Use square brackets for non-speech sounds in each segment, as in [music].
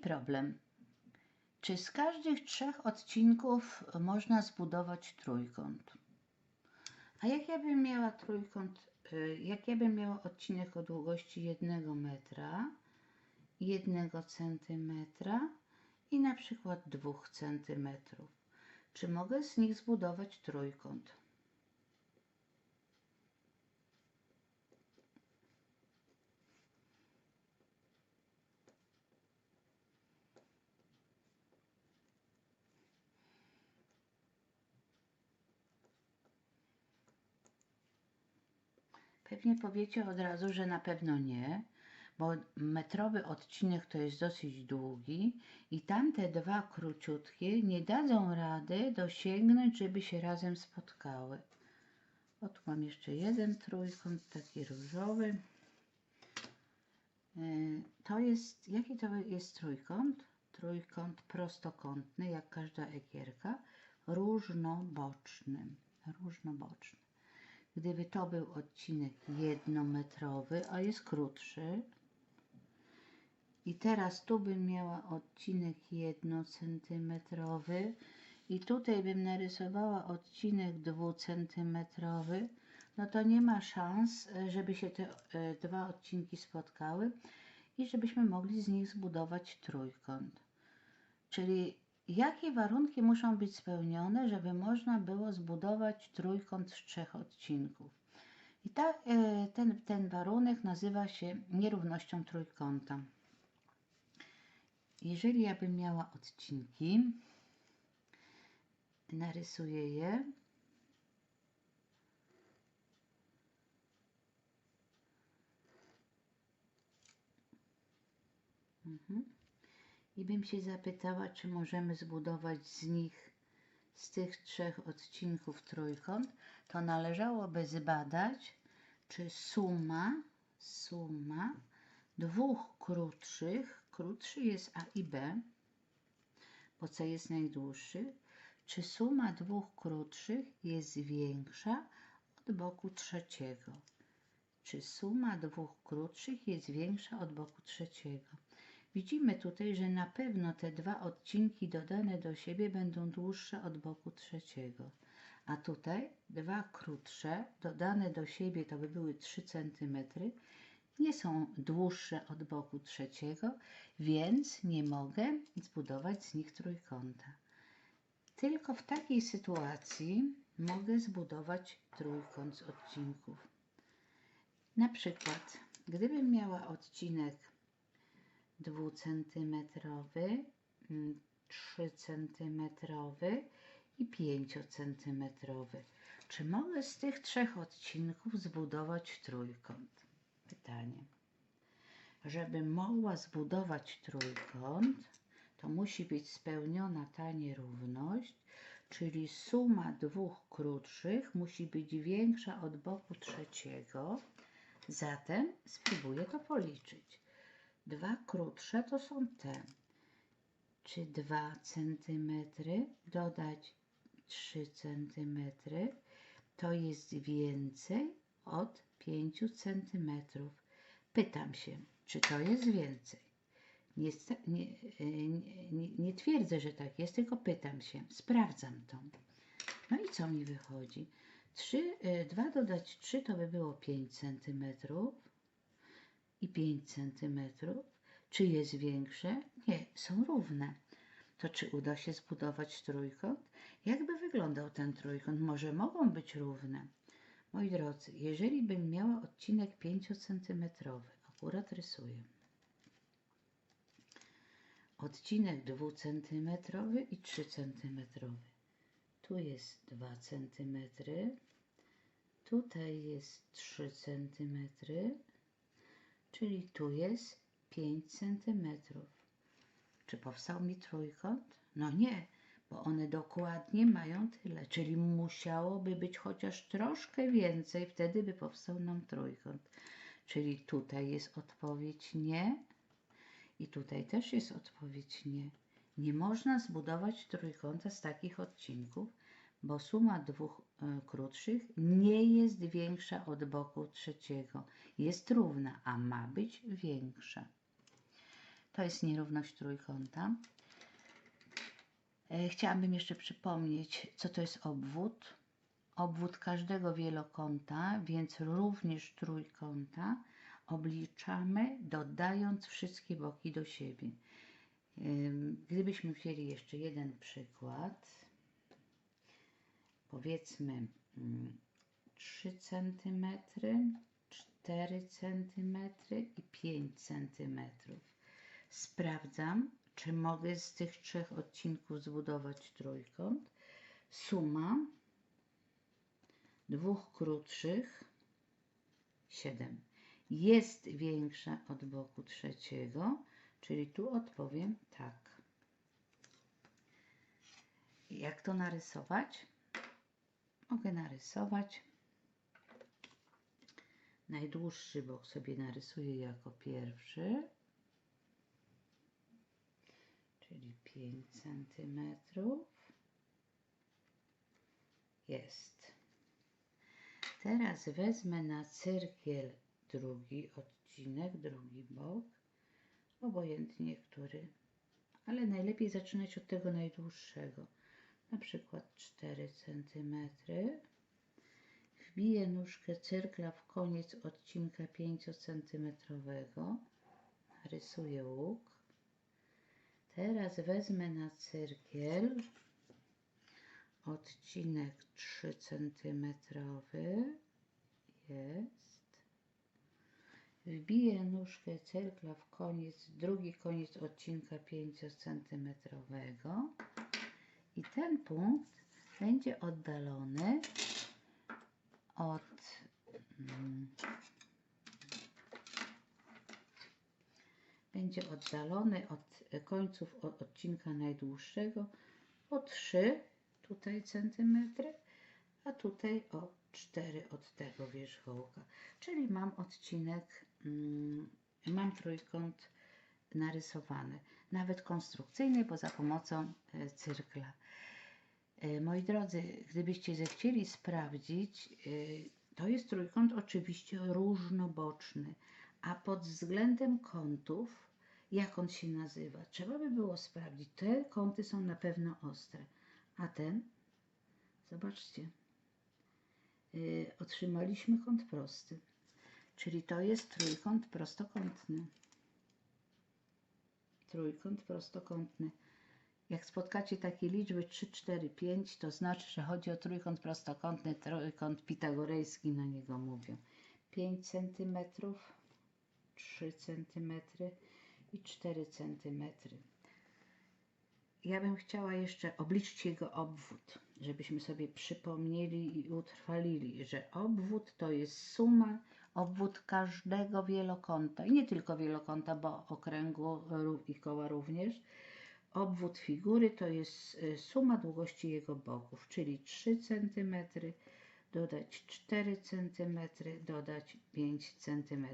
problem. Czy z każdych trzech odcinków można zbudować trójkąt? A jak ja bym miała trójkąt, y, jak ja bym miała odcinek o długości jednego metra, jednego centymetra i na przykład dwóch centymetrów? Czy mogę z nich zbudować trójkąt? Pewnie powiecie od razu, że na pewno nie, bo metrowy odcinek to jest dosyć długi i tamte dwa króciutkie nie dadzą rady dosięgnąć, żeby się razem spotkały. O, tu mam jeszcze jeden trójkąt, taki różowy. E, To jest, jaki to jest trójkąt? Trójkąt prostokątny, jak każda ekierka, różnoboczny. Różnoboczny. Gdyby to był odcinek jednometrowy, a jest krótszy, i teraz tu bym miała odcinek jednocentymetrowy. I tutaj bym narysowała odcinek dwucentymetrowy, no to nie ma szans, żeby się te e, dwa odcinki spotkały i żebyśmy mogli z nich zbudować trójkąt. Czyli jakie warunki muszą być spełnione, żeby można było zbudować trójkąt z trzech odcinków? I ta, e, ten, ten warunek nazywa się nierównością trójkąta. Jeżeli ja bym miała odcinki, narysuję je. Mhm. I bym się zapytała, czy możemy zbudować z nich, z tych trzech odcinków trójkąt, to należałoby zbadać, czy suma, suma dwóch krótszych, krótszy jest A i B, bo C jest najdłuższy, czy suma dwóch krótszych jest większa od boku trzeciego? Czy suma dwóch krótszych jest większa od boku trzeciego? Widzimy tutaj, że na pewno te dwa odcinki dodane do siebie będą dłuższe od boku trzeciego. A tutaj dwa krótsze dodane do siebie to by były 3 cm, nie są dłuższe od boku trzeciego, więc nie mogę zbudować z nich trójkąta. Tylko w takiej sytuacji mogę zbudować trójkąt z odcinków. Na przykład, gdybym miała odcinek dwucentymetrowy, 3 cm i 5 cm. Czy mogę z tych trzech odcinków zbudować trójkąt? Pytanie. Żeby mogła zbudować trójkąt, to musi być spełniona ta nierówność, czyli suma dwóch krótszych musi być większa od boku trzeciego. Zatem spróbuję to policzyć. Dwa krótsze to są te. Czy 2 cm dodać 3 cm to jest więcej od 5 cm? Pytam się, czy to jest więcej? Nie, nie, nie, nie twierdzę, że tak jest, tylko pytam się, sprawdzam to. No i co mi wychodzi? 3, 2 dodać 3 to by było 5 cm i 5 cm. Czy jest większe? Nie, są równe. To czy uda się zbudować trójkąt? Jakby wyglądał ten trójkąt? Może mogą być równe? Moi drodzy, jeżeli bym miała odcinek 5 cm, akurat rysuję, odcinek 2 cm i 3 cm. Tu jest 2 cm, tutaj jest 3 cm, czyli tu jest 5 cm. Czy powstał mi trójkąt? No nie, bo one dokładnie mają tyle, czyli musiałoby być chociaż troszkę więcej, wtedy by powstał nam trójkąt. Czyli tutaj jest odpowiedź nie i tutaj też jest odpowiedź nie. Nie można zbudować trójkąta z takich odcinków, bo suma dwóch e, krótszych nie jest większa od boku trzeciego. Jest równa, a ma być większa. To jest nierówność trójkąta. E, Chciałabym jeszcze przypomnieć, co to jest obwód. Obwód każdego wielokąta, więc również trójkąta, obliczamy dodając wszystkie boki do siebie. Gdybyśmy wzięli jeszcze jeden przykład, powiedzmy mm, 3 cm, 4 cm i 5 cm. Sprawdzam, czy mogę z tych trzech odcinków zbudować trójkąt. Suma dwóch krótszych 7 jest większa od boku trzeciego, czyli tu odpowiem tak. Jak to narysować? Mogę narysować. Najdłuższy bok sobie narysuję jako pierwszy, czyli 5 cm. Jest. Teraz wezmę na cyrkiel drugi odcinek, drugi bok, obojętnie który, ale najlepiej zaczynać od tego najdłuższego, na przykład 4 cm. Wbiję nóżkę cyrkla w koniec odcinka 5 cm, narysuję łuk. Teraz wezmę na cyrkiel odcinek 3 cm. Jest. Wbiję nóżkę cyrkla w koniec, drugi koniec odcinka 5 cm. I ten punkt będzie oddalony od mm, będzie oddalony od końców odcinka najdłuższego o 3 tutaj centymetry, a tutaj o 4 od tego wierzchołka. Czyli mam odcinek, mm, mam trójkąt narysowany, nawet konstrukcyjny, bo za pomocą e, cyrkla. E, Moi drodzy, gdybyście zechcieli sprawdzić, e, to jest trójkąt oczywiście różnoboczny, a pod względem kątów, jak on się nazywa, trzeba by było sprawdzić. Te kąty są na pewno ostre, a ten, zobaczcie, otrzymaliśmy kąt prosty, czyli to jest trójkąt prostokątny. Trójkąt prostokątny. Jak spotkacie takie liczby 3, 4, 5, to znaczy, że chodzi o trójkąt prostokątny, trójkąt pitagorejski na niego mówią. 5 cm, 3 cm i 4 cm. Ja bym chciała jeszcze obliczyć jego obwód, żebyśmy sobie przypomnieli i utrwalili, że obwód to jest suma, obwód każdego wielokąta i nie tylko wielokąta, bo okręgu i koła również. Obwód figury to jest y, suma długości jego boków, czyli 3 cm, dodać 4 cm, dodać 5 cm.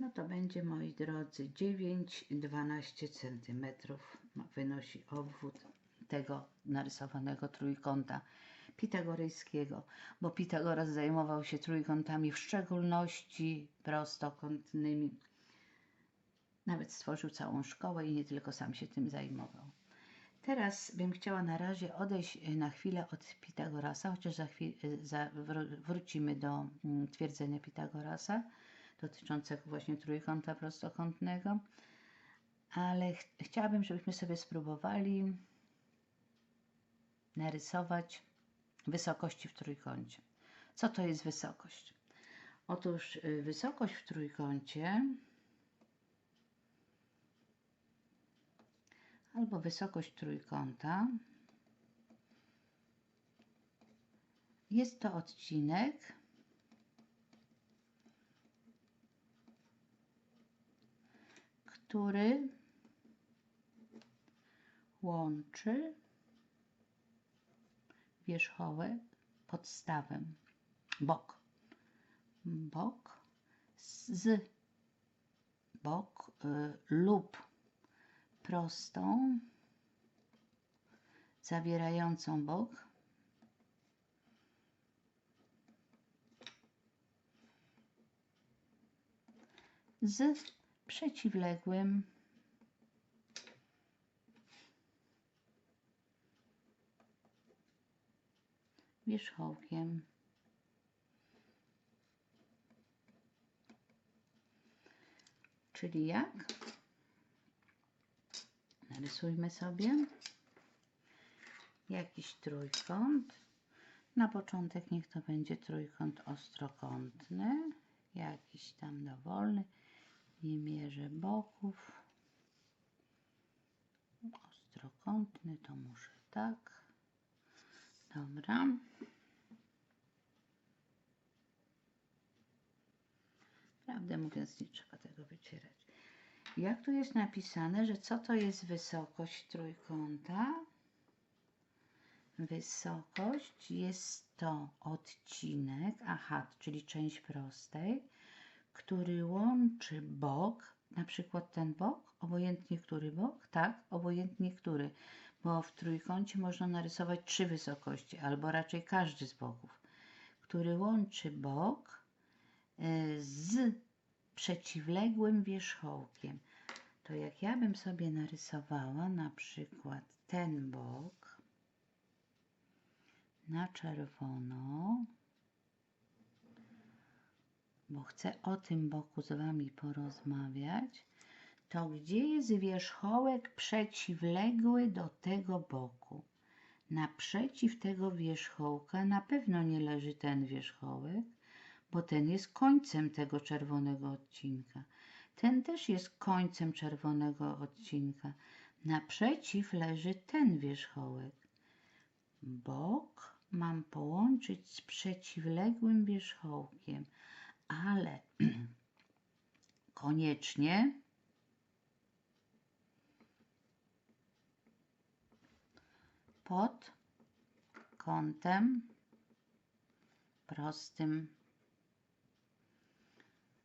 No to będzie, moi drodzy, 9-12 cm wynosi obwód tego narysowanego trójkąta pitagorejskiego, bo Pitagoras zajmował się trójkątami w szczególności prostokątnymi. Nawet stworzył całą szkołę i nie tylko sam się tym zajmował. Teraz bym chciała na razie odejść y, na chwilę od Pitagorasa, chociaż za chwilę za, wró- wrócimy do mm, twierdzenia Pitagorasa dotyczącego właśnie trójkąta prostokątnego, ale ch chciałabym, żebyśmy sobie spróbowali narysować wysokości w trójkącie. Co to jest wysokość? Otóż y, wysokość w trójkącie albo wysokość trójkąta jest to odcinek który łączy wierzchołek podstawę, bok, bok z bok y, lub prostą zawierającą bok. Z przeciwległym wierzchołkiem. Czyli jak? Narysujmy sobie jakiś trójkąt. Na początek niech to będzie trójkąt ostrokątny, jakiś tam dowolny. Nie mierzę boków. Ostrokątny to muszę tak. Dobra. Prawdę mówiąc, nie trzeba tego wycierać. Jak tu jest napisane, że co to jest wysokość trójkąta? Wysokość jest to odcinek, aha, czyli część prostej, który łączy bok, na przykład ten bok, obojętnie który bok, tak, obojętnie który, bo w trójkącie można narysować trzy wysokości, albo raczej każdy z boków, który łączy bok y, z przeciwległym wierzchołkiem. To jak ja bym sobie narysowała na przykład ten bok na czerwono, bo chcę o tym boku z Wami porozmawiać, to gdzie jest wierzchołek przeciwległy do tego boku? Naprzeciw tego wierzchołka na pewno nie leży ten wierzchołek, bo ten jest końcem tego czerwonego odcinka. Ten też jest końcem czerwonego odcinka. Naprzeciw leży ten wierzchołek. Bok mam połączyć z przeciwległym wierzchołkiem, ale [clears throat] koniecznie pod kątem prostym.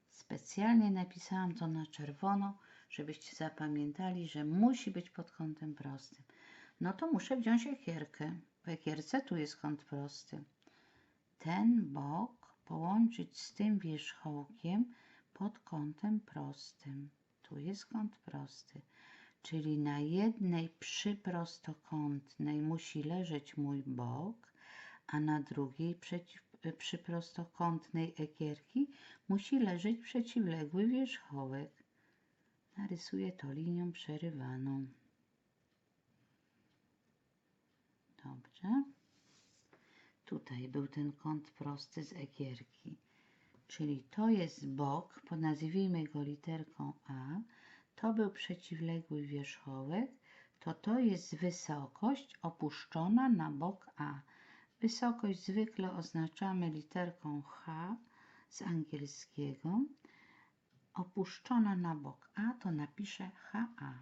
Specjalnie napisałam to na czerwono, żebyście zapamiętali, że musi być pod kątem prostym. No to muszę wziąć ekierkę. W ekierce tu jest kąt prosty. Ten bok połączyć z tym wierzchołkiem pod kątem prostym. Tu jest kąt prosty. Czyli na jednej przyprostokątnej musi leżeć mój bok, a na drugiej przeciw, przyprostokątnej ekierki musi leżeć przeciwległy wierzchołek. Narysuję to linią przerywaną. Dobrze. Tutaj był ten kąt prosty z ekierki. Czyli to jest bok, nazwijmy go literką A. To był przeciwległy wierzchołek. To to jest wysokość opuszczona na bok A. Wysokość zwykle oznaczamy literką H z angielskiego. Opuszczona na bok A to napiszę HA.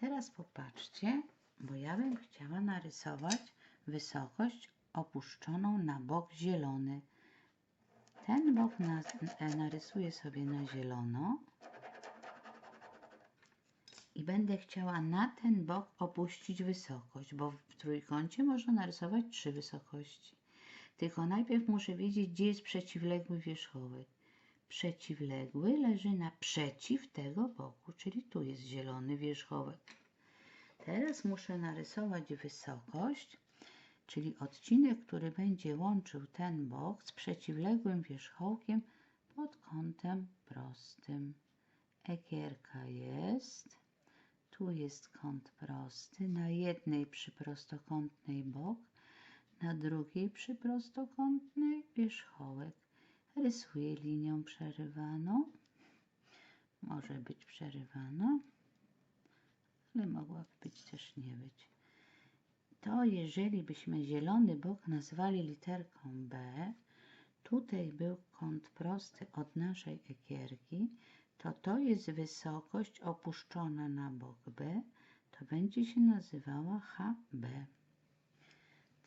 Teraz popatrzcie, bo ja bym chciała narysować wysokość opuszczoną na bok zielony. Ten bok narysuję sobie na zielono i będę chciała na ten bok opuścić wysokość, bo w trójkącie można narysować trzy wysokości. Tylko najpierw muszę wiedzieć, gdzie jest przeciwległy wierzchołek. Przeciwległy leży naprzeciw tego boku, czyli tu jest zielony wierzchołek. Teraz muszę narysować wysokość, czyli odcinek, który będzie łączył ten bok z przeciwległym wierzchołkiem pod kątem prostym. Ekierka jest. Tu jest kąt prosty. Na jednej przyprostokątnej bok, na drugiej przyprostokątnej wierzchołek. Rysuję linią przerywaną. Może być przerywana, ale mogłaby być też nie być. To jeżeli byśmy zielony bok nazwali literką B, tutaj był kąt prosty od naszej ekierki, to to jest wysokość opuszczona na bok B, to będzie się nazywała HB.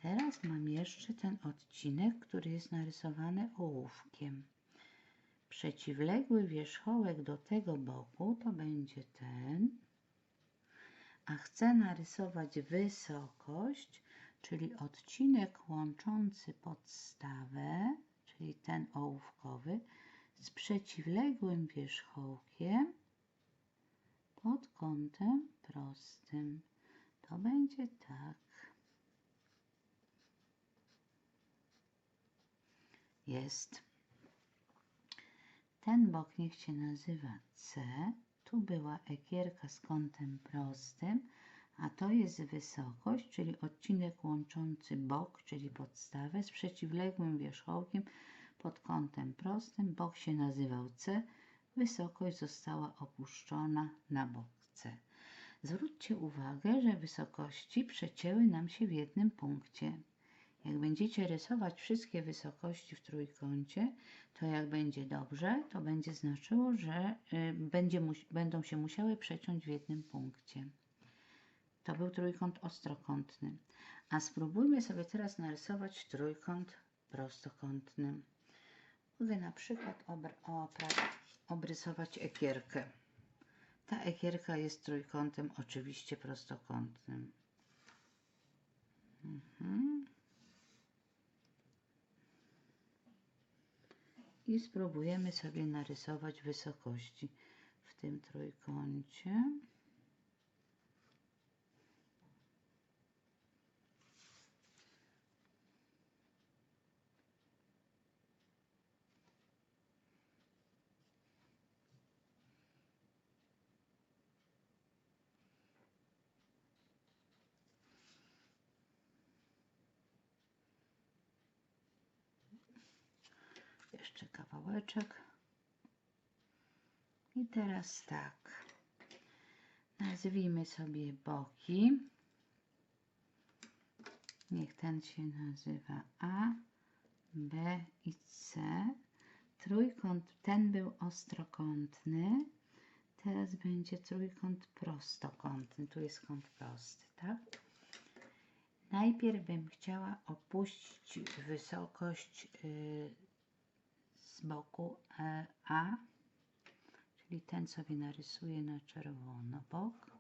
Teraz mam jeszcze ten odcinek, który jest narysowany ołówkiem. Przeciwległy wierzchołek do tego boku to będzie ten, a chcę narysować wysokość, czyli odcinek łączący podstawę, czyli ten ołówkowy, z przeciwległym wierzchołkiem pod kątem prostym. To będzie tak. Jest. Ten bok niech się nazywa C. Tu była ekierka z kątem prostym, a to jest wysokość, czyli odcinek łączący bok, czyli podstawę z przeciwległym wierzchołkiem pod kątem prostym. Bok się nazywał C. Wysokość została opuszczona na bok C. Zwróćcie uwagę, że wysokości przecięły nam się w jednym punkcie. Jak będziecie rysować wszystkie wysokości w trójkącie, to jak będzie dobrze, to będzie znaczyło, że y, będzie będą się musiały przeciąć w jednym punkcie. To był trójkąt ostrokątny. A spróbujmy sobie teraz narysować trójkąt prostokątny. Mogę na przykład obrysować ekierkę. Ta ekierka jest trójkątem oczywiście prostokątnym. Mhm. I spróbujemy sobie narysować wysokości w tym trójkącie. Kawałeczek. I teraz tak. Nazwijmy sobie boki. Niech ten się nazywa A, B i C. Trójkąt ten był ostrokątny. Teraz będzie trójkąt prostokątny. Tu jest kąt prosty, tak? Najpierw bym chciała opuścić wysokość y, z boku e, A, czyli ten sobie narysuję na czerwono bok.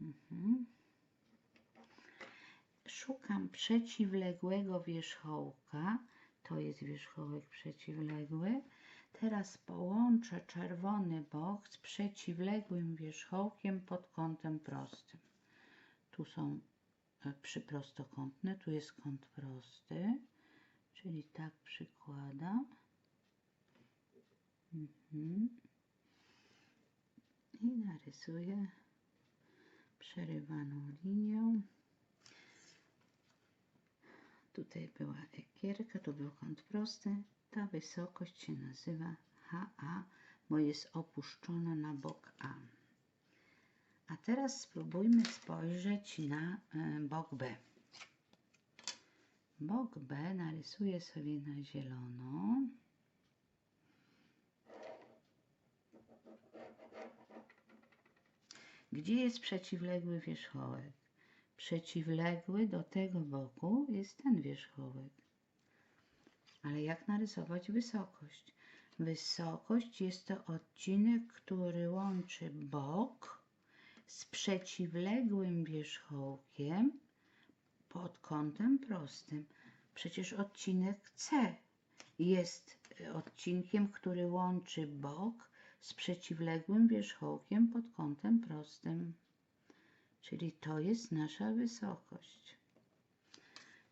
Mhm. Szukam przeciwległego wierzchołka. To jest wierzchołek przeciwległy. Teraz połączę czerwony bok z przeciwległym wierzchołkiem pod kątem prostym. Tu są e, przyprostokątne, tu jest kąt prosty. Czyli tak przykładam. Mhm. I narysuję przerywaną linią. Tutaj była ekierka, tu był kąt prosty. Ta wysokość się nazywa HA, bo jest opuszczona na bok A. A teraz spróbujmy spojrzeć na e, bok B. Bok B narysuję sobie na zielono. Gdzie jest przeciwległy wierzchołek? Przeciwległy do tego boku jest ten wierzchołek. Ale jak narysować wysokość? Wysokość jest to odcinek, który łączy bok z przeciwległym wierzchołkiem pod kątem prostym. Przecież odcinek C jest y, odcinkiem, który łączy bok z przeciwległym wierzchołkiem pod kątem prostym. Czyli to jest nasza wysokość.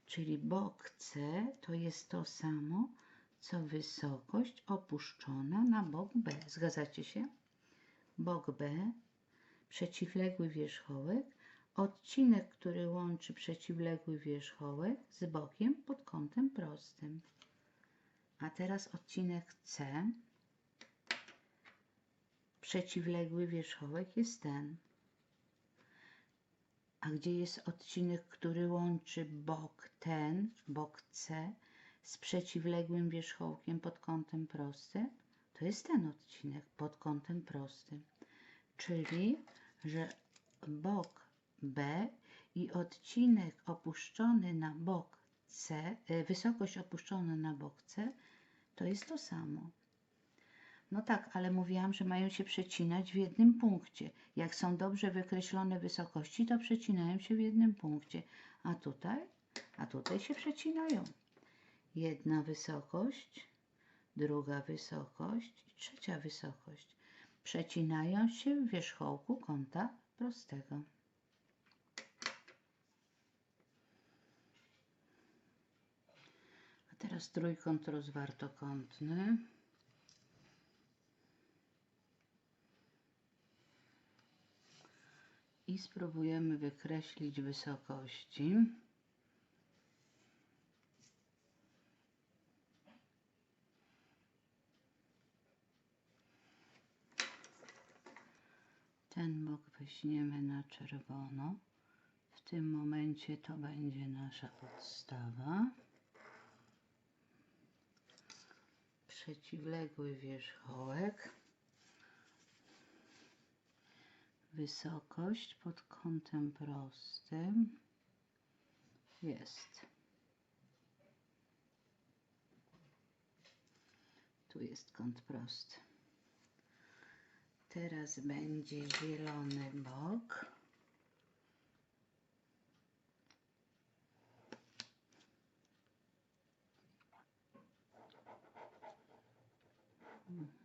Czyli bok C to jest to samo, co wysokość opuszczona na bok B. Zgadzacie się? Bok B, przeciwległy wierzchołek, odcinek, który łączy przeciwległy wierzchołek z bokiem pod kątem prostym. A teraz odcinek C. Przeciwległy wierzchołek jest ten. A gdzie jest odcinek, który łączy bok ten, bok C, z przeciwległym wierzchołkiem pod kątem prostym? To jest ten odcinek pod kątem prostym. Czyli, że bok B i odcinek opuszczony na bok C, y, wysokość opuszczona na bok C, to jest to samo. No tak, ale mówiłam, że mają się przecinać w jednym punkcie. Jak są dobrze wykreślone wysokości, to przecinają się w jednym punkcie. A tutaj? A tutaj się przecinają. Jedna wysokość, druga wysokość i trzecia wysokość. Przecinają się w wierzchołku kąta prostego. Teraz trójkąt rozwartokątny. I spróbujemy wykreślić wysokości. Ten bok weźmiemy na czerwono. W tym momencie to będzie nasza podstawa. Przeciwległy wierzchołek. Wysokość pod kątem prostym jest. Tu jest kąt prosty. Teraz będzie zielony bok.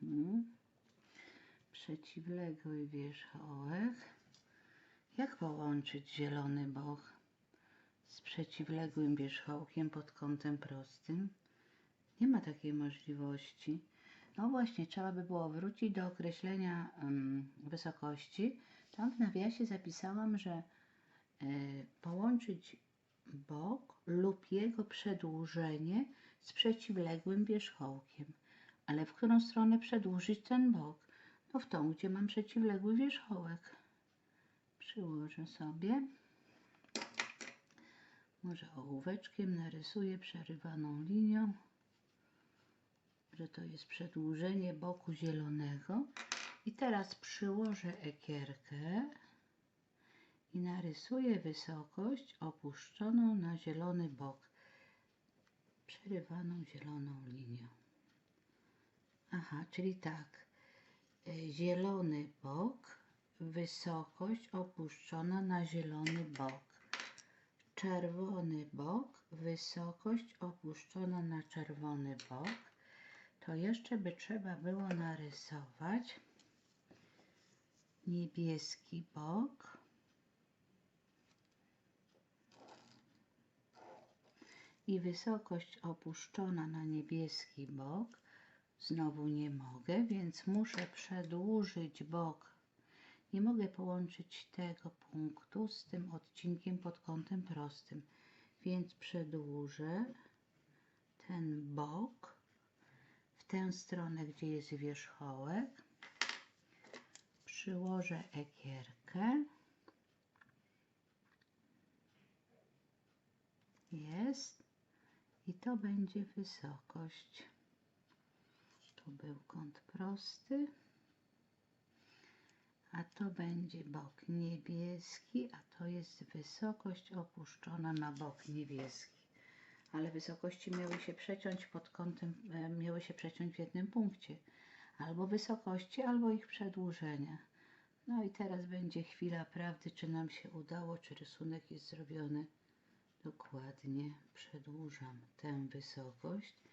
Mhm. Przeciwległy wierzchołek. Jak połączyć zielony bok z przeciwległym wierzchołkiem pod kątem prostym? Nie ma takiej możliwości. No właśnie, trzeba by było wrócić do określenia ym, wysokości. Tam w nawiasie zapisałam, że y, połączyć bok lub jego przedłużenie z przeciwległym wierzchołkiem. Ale w którą stronę przedłużyć ten bok? No w tą, gdzie mam przeciwległy wierzchołek. Przyłożę sobie. Może ołóweczkiem narysuję przerywaną linią że to jest przedłużenie boku zielonego. I teraz przyłożę ekierkę i narysuję wysokość opuszczoną na zielony bok, przerywaną zieloną linią. Aha, czyli tak, zielony bok, wysokość opuszczona na zielony bok. Czerwony bok, wysokość opuszczona na czerwony bok to jeszcze by trzeba było narysować niebieski bok. I wysokość opuszczona na niebieski bok. Znowu nie mogę, więc muszę przedłużyć bok. Nie mogę połączyć tego punktu z tym odcinkiem pod kątem prostym, więc przedłużę ten bok tę stronę, gdzie jest wierzchołek, przyłożę ekierkę. Jest. I to będzie wysokość. Tu był kąt prosty. A to będzie bok niebieski, a to jest wysokość opuszczona na bok niebieski ale wysokości miały się przeciąć pod kątem, e, miały się przeciąć w jednym punkcie. Albo wysokości, albo ich przedłużenia. No i teraz będzie chwila prawdy, czy nam się udało, czy rysunek jest zrobiony dokładnie. Przedłużam tę wysokość.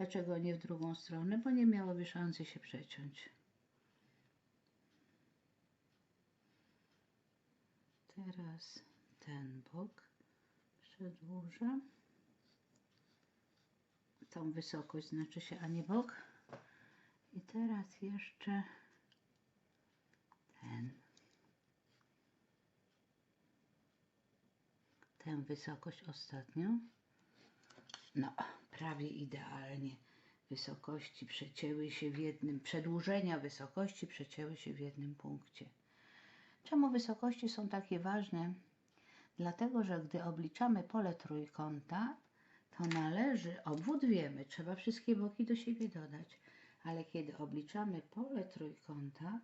Dlaczego nie w drugą stronę? Bo nie miałoby szansy się przeciąć. Teraz ten bok przedłużam tą wysokość, znaczy się ani bok. I teraz jeszcze ten. Tę wysokość ostatnią. No, prawie idealnie. Wysokości przecięły się w jednym, przedłużenia wysokości przecięły się w jednym punkcie. Czemu wysokości są takie ważne? Dlatego, że gdy obliczamy pole trójkąta, to należy, obwód wiemy, trzeba wszystkie boki do siebie dodać, ale kiedy obliczamy pole trójkąta,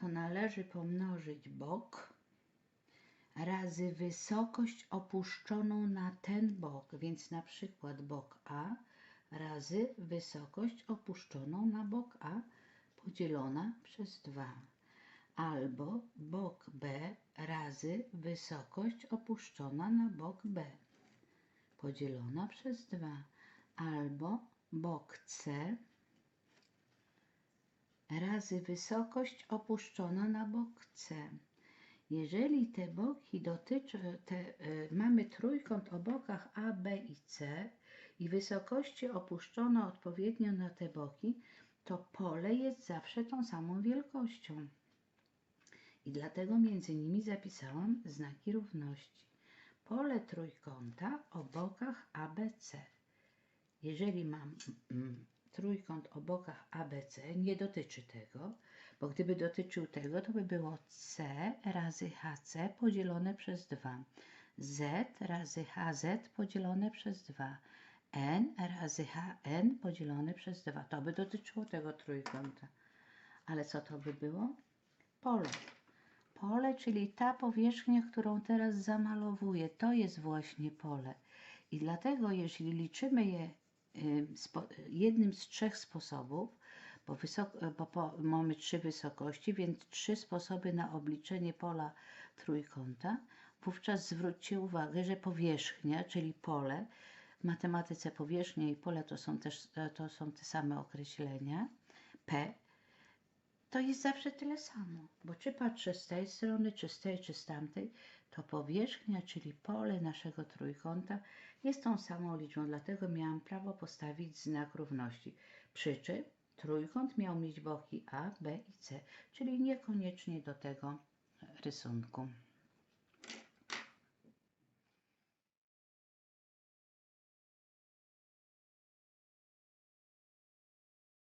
to należy pomnożyć bok razy wysokość opuszczoną na ten bok, więc na przykład bok A razy wysokość opuszczoną na bok A podzielona przez 2 albo bok B razy wysokość opuszczona na bok B podzielona przez 2, albo bok C razy wysokość opuszczona na bok C. Jeżeli te boki dotyczą, te, y, mamy trójkąt o bokach A, B i C i wysokości opuszczono odpowiednio na te boki, to pole jest zawsze tą samą wielkością. I dlatego między nimi zapisałam znaki równości. Pole trójkąta o bokach ABC. Jeżeli mam mm, trójkąt o bokach ABC, nie dotyczy tego, bo gdyby dotyczył tego, to by było C razy HC podzielone przez 2. Z razy HZ podzielone przez 2. N razy HN podzielone przez 2. To by dotyczyło tego trójkąta. Ale co to by było? Pole. Pole, czyli ta powierzchnia, którą teraz zamalowuję, to jest właśnie pole. I dlatego, jeśli liczymy je y, jednym z trzech sposobów, bo, bo po, mamy trzy wysokości, więc trzy sposoby na obliczenie pola trójkąta, wówczas zwróćcie uwagę, że powierzchnia, czyli pole, w matematyce powierzchnia i pole to są też to są te same określenia, P, to jest zawsze tyle samo, bo czy patrzę z tej strony, czy z tej, czy z tamtej, to powierzchnia, czyli pole naszego trójkąta jest tą samą liczbą, dlatego miałam prawo postawić znak równości. Przy czym trójkąt miał mieć boki A, B i C, czyli niekoniecznie do tego rysunku.